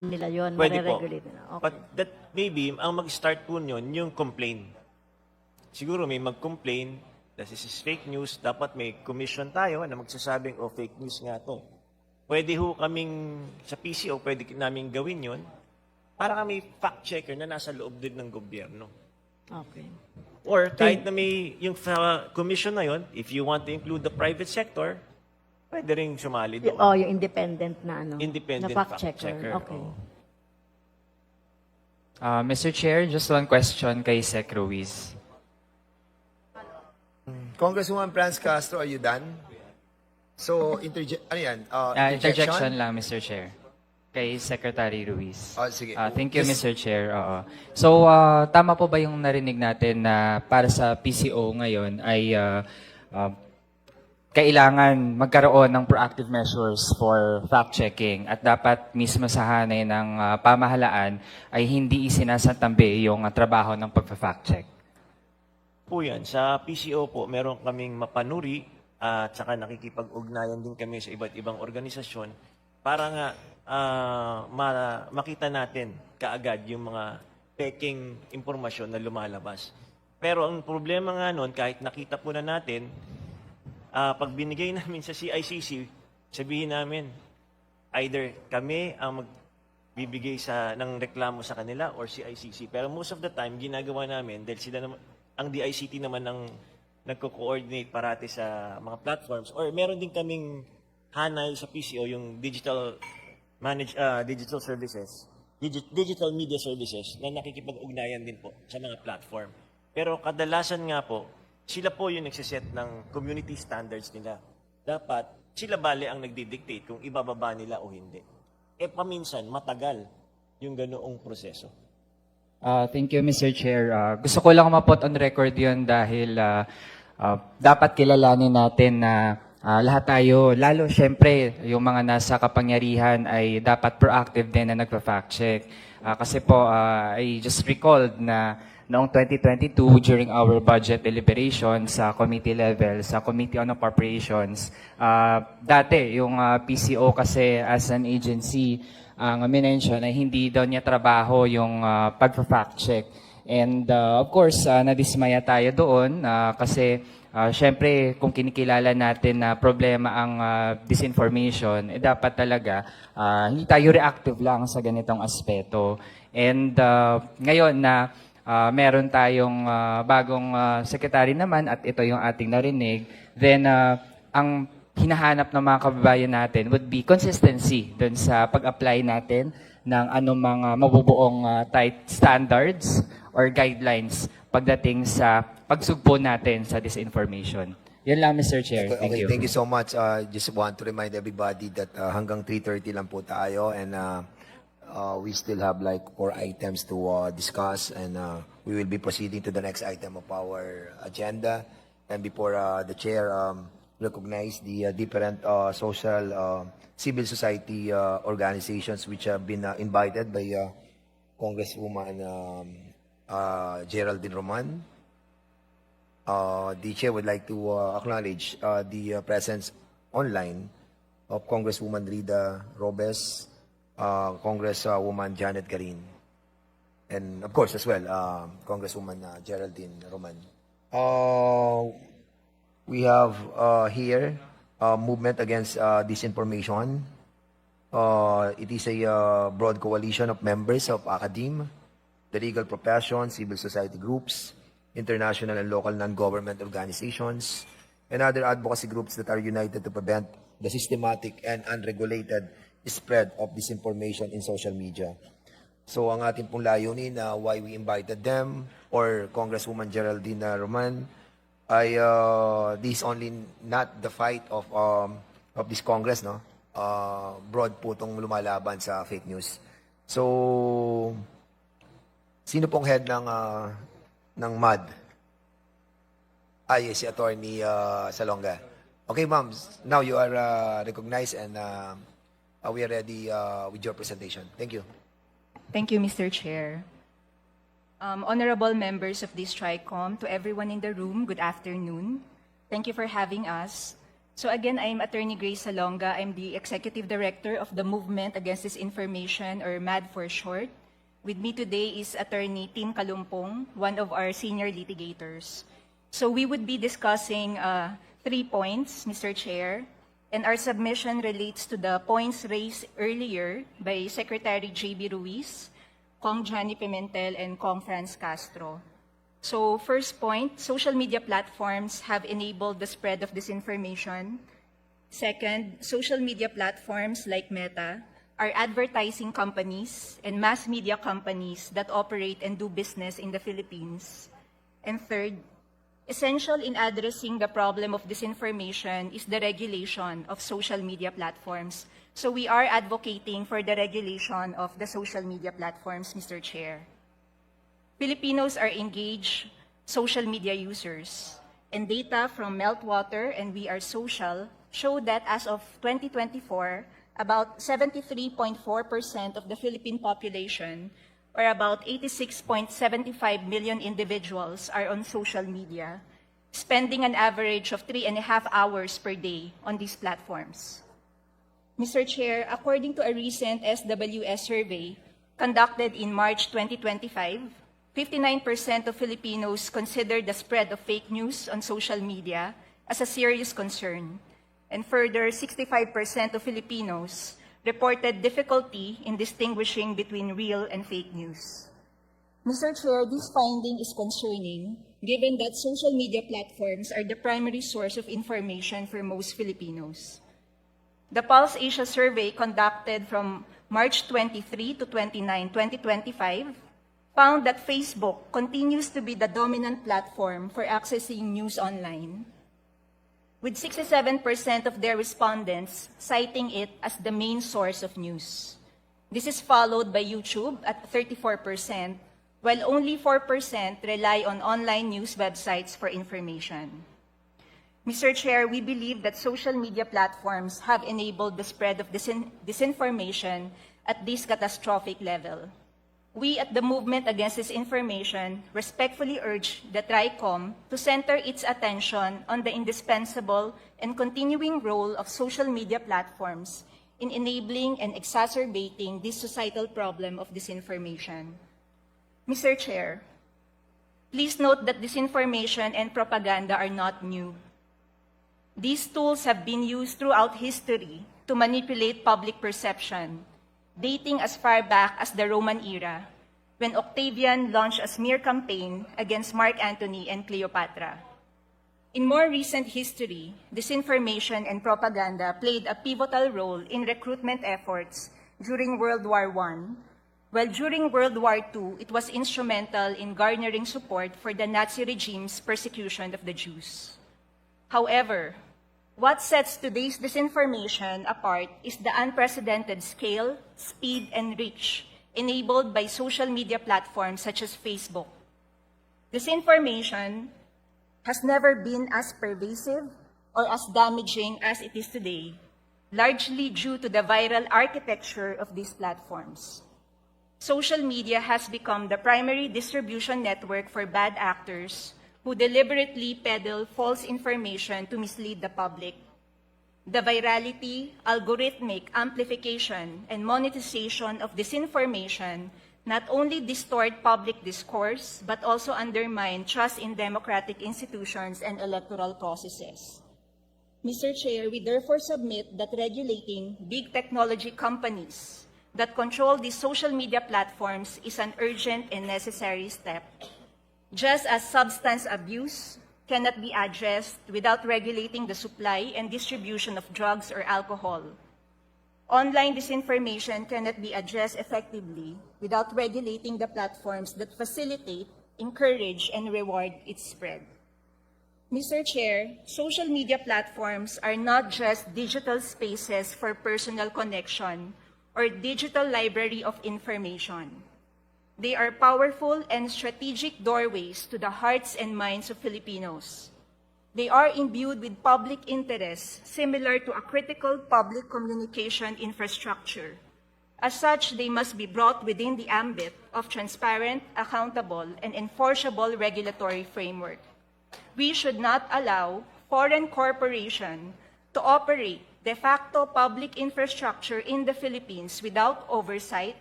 nila yon Pwede po. Nila. Okay. But that maybe, ang mag-start po yun, yung complain. Siguro may mag-complain, this is fake news, dapat may commission tayo na magsasabing, oh, fake news nga to. Pwede ho kaming, sa PCO, pwede namin gawin yun para kami fact-checker na nasa loob din ng gobyerno. okay. Or kahit na may yung sa commission na yun, if you want to include the private sector, pwede rin sumali doon. Oh, yung independent na ano? Independent na fact checker. fact-checker, Okay. oo. Uh, Mr. Chair, just one question kay Sec Ruiz. Congresswoman Franz Castro, are you done? So, interje- ano yan? Uh, Uh, interjection lang, Mr. Chair. Kay Secretary Ruiz. Oh, sige. Uh, thank you, Yes. Mr. Chair. Oo. So, uh, tama po ba yung narinig natin na para sa PCO ngayon ay uh, uh, kailangan magkaroon ng proactive measures for fact-checking at dapat mismo sa hanay ng uh, pamahalaan ay hindi isinasantambi yung uh, trabaho ng pagpa-fact-check. po yan. Sa PCO po, meron kaming mapanuri at saka nakikipag-ugnayan din kami sa iba't ibang organisasyon para nga ah, ma- makita natin kaagad yung mga peking impormasyon na lumalabas. Pero ang problema nga nun, kahit nakita po na natin, ah, pag binigay namin sa CICC, sabihin namin, either kami ang magbibigay sa ng reklamo sa kanila or CICC. Pero most of the time ginagawa namin dahil sila naman ang DICT naman ang nagko-coordinate parati sa mga platforms or meron din kaming hanay sa PCO yung digital manage ah, digital services digi- digital media services na nakikipag-ugnayan din po sa mga platform. Pero kadalasan nga po, sila po yung nagsiset ng community standards nila. Dapat sila bale ang nagdi-dictate kung ibababa nila o hindi. E paminsan, matagal yung ganoong proseso. Uh, thank you, Mr. Chair. Uh, gusto ko lang maput on record yun dahil uh, uh, dapat kilalanin natin na uh, lahat tayo, lalo syempre yung mga nasa kapangyarihan ay dapat proactive din na nagpa-fact check. Uh, kasi po, uh, I just recalled na noong 2022 during our budget deliberation sa committee level, sa Committee on Appropriations, uh, dati yung uh, PCO kasi as an agency, ang minention ay hindi daw niya trabaho yung uh, pag-fact check. And uh, of course, uh, nadismaya tayo doon uh, kasi uh, syempre kung kinikilala natin na problema ang uh, disinformation, eh, dapat talaga uh, hindi tayo reactive lang sa ganitong aspeto. And uh, ngayon na uh, meron tayong uh, bagong uh, secretary naman at ito yung ating narinig, then uh, ang hinahanap ng mga kababayan natin would be consistency dun sa pag-apply natin ng anumang mga mabubuong uh, tight standards or guidelines pagdating sa pagsugpo natin sa disinformation. Yan lang, Mr. Chair. Thank okay, you. thank you so much. Uh, just want to remind everybody that uh, hanggang 3.30 lang po tayo and uh, uh, we still have like four items to uh, discuss and uh, we will be proceeding to the next item of our agenda. And before uh, the chair um, recognize the uh, different uh, social uh, civil society uh, organizations which have been uh, invited by uh, Congresswoman um, uh, Geraldine Roman, uh, the chair would like to uh, acknowledge uh, the uh, presence online of Congresswoman Rida Robes, uh, Congresswoman Janet Garin, and of course as well uh, Congresswoman uh, Geraldine Roman. Uh, we have uh, here uh, movement against uh, disinformation. Uh, it is a uh, broad coalition of members of academe, the legal profession, civil society groups, international and local non-government organizations, and other advocacy groups that are united to prevent the systematic and unregulated spread of disinformation in social media. So ang ating pong layunin na why we invited them or Congresswoman Geraldine Roman ay uh, this only not the fight of um, of this Congress no uh, broad po tong lumalaban sa fake news. So sino pong head ng uh, ng MAD? Ay, si Attorney uh, Salonga. Okay, ma'am. Now you are uh, recognized and uh, uh, we are ready uh, with your presentation. Thank you. Thank you, Mr. Chair. Um, honorable members of this TRICOM, to everyone in the room, good afternoon. Thank you for having us. So again, I'm Attorney Grace Salonga. I'm the Executive Director of the Movement Against Disinformation, or MAD for short. With me today is Attorney Tim Kalumpong, one of our senior litigators. So we would be discussing uh, three points, Mr. Chair, and our submission relates to the points raised earlier by Secretary J.B. Ruiz, Kong Johnny Pimentel, and Kong Franz Castro. So first point, social media platforms have enabled the spread of disinformation. Second, social media platforms like Meta are advertising companies and mass media companies that operate and do business in the Philippines. And third, essential in addressing the problem of disinformation is the regulation of social media platforms. So we are advocating for the regulation of the social media platforms, Mr. Chair. Filipinos are engaged social media users, and data from Meltwater and We Are Social show that as of 2024, about 73.4% of the Philippine population, or about 86.75 million individuals, are on social media, spending an average of three and a half hours per day on these platforms. Mr. Chair, according to a recent SWS survey conducted in March 2025, 59% of Filipinos consider the spread of fake news on social media as a serious concern. And further, 65% of Filipinos reported difficulty in distinguishing between real and fake news. Mr. Chair, this finding is concerning given that social media platforms are the primary source of information for most Filipinos. The Pulse Asia survey conducted from March 23 to 29, 2025 found that Facebook continues to be the dominant platform for accessing news online, with 67% of their respondents citing it as the main source of news. This is followed by YouTube at 34%, while only 4% rely on online news websites for information. Mr. Chair, we believe that social media platforms have enabled the spread of disin- disinformation at this catastrophic level. We at the Movement Against Disinformation respectfully urge the TRICOM to center its attention on the indispensable and continuing role of social media platforms in enabling and exacerbating this societal problem of disinformation. Mr. Chair, please note that disinformation and propaganda are not new. These tools have been used throughout history to manipulate public perception, dating as far back as the Roman era, when Octavian launched a smear campaign against Mark Antony and Cleopatra. In more recent history, disinformation and propaganda played a pivotal role in recruitment efforts during World War I, while during World War II, it was instrumental in garnering support for the Nazi regime's persecution of the Jews. However, what sets today's disinformation apart is the unprecedented scale, speed, and reach enabled by social media platforms such as Facebook. Disinformation has never been as pervasive or as damaging as it is today, largely due to the viral architecture of these platforms. Social media has become the primary distribution network for bad actors who deliberately peddle false information to mislead the public. The virality, algorithmic amplification, and monetization of disinformation not only distort public discourse, but also undermine trust in democratic institutions and electoral processes. Mr. Chair, we therefore submit that regulating big technology companies that control these social media platforms is an urgent and necessary step. Just as substance abuse cannot be addressed without regulating the supply and distribution of drugs or alcohol, online disinformation cannot be addressed effectively without regulating the platforms that facilitate, encourage, and reward its spread. Mr. Chair, social media platforms are not just digital spaces for personal connection or digital library of information. They are powerful and strategic doorways to the hearts and minds of Filipinos. They are imbued with public interest similar to a critical public communication infrastructure. As such, they must be brought within the ambit of transparent, accountable, and enforceable regulatory framework. We should not allow foreign corporations to operate de facto public infrastructure in the Philippines without oversight